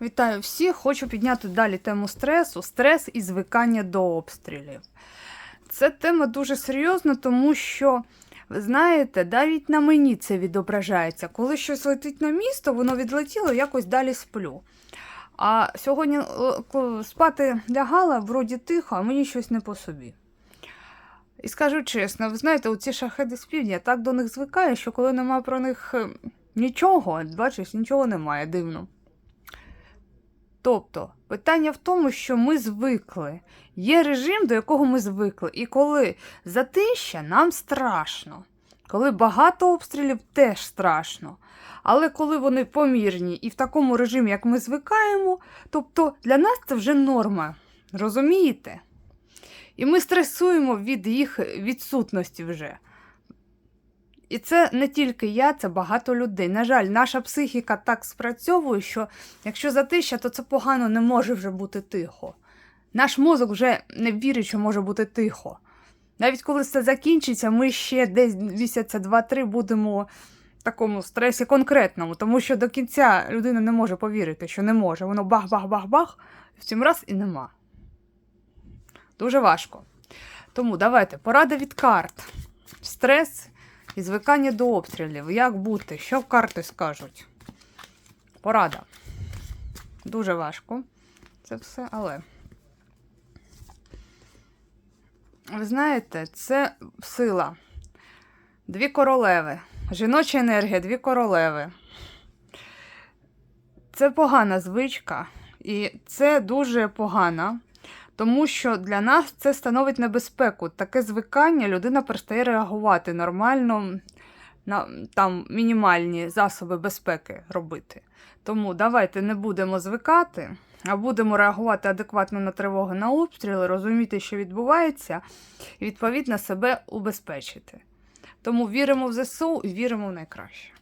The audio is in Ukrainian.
Вітаю всіх! Хочу підняти далі тему стресу, стрес і звикання до обстрілів. Це тема дуже серйозна, тому що, ви знаєте, навіть на мені це відображається. Коли щось летить на місто, воно відлетіло, якось далі сплю. А сьогодні е, спати лягала, вроді тихо, а мені щось не по собі. І скажу чесно, ви знаєте, оці шахеди з півдня так до них звикає, що коли немає про них е, нічого, бачиш, нічого немає, дивно. Тобто, питання в тому, що ми звикли. Є режим, до якого ми звикли. І коли затища, нам страшно. Коли багато обстрілів, теж страшно. Але коли вони помірні і в такому режимі, як ми звикаємо, тобто для нас це вже норма. Розумієте? І ми стресуємо від їх відсутності вже. І це не тільки я, це багато людей. На жаль, наша психіка так спрацьовує, що якщо затища, то це погано не може вже бути тихо. Наш мозок вже не вірить, що може бути тихо. Навіть коли це закінчиться, ми ще десь місяця два-три будемо в такому стресі конкретному, тому що до кінця людина не може повірити, що не може. Воно бах-бах-бах-бах, і втім раз і нема. Дуже важко. Тому давайте порада від карт. Стрес і звикання до обстрілів. Як бути? Що карти скажуть? Порада. Дуже важко. Це все, але. Ви знаєте, це сила. Дві королеви. Жіноча енергія, дві королеви. Це погана звичка, і це дуже погано, тому що для нас це становить небезпеку. Таке звикання людина перестає реагувати нормально, на там мінімальні засоби безпеки робити. Тому давайте не будемо звикати, а будемо реагувати адекватно на тривоги на обстріли, розуміти, що відбувається, і відповідно себе убезпечити. Тому віримо в ЗСУ і віримо в найкраще.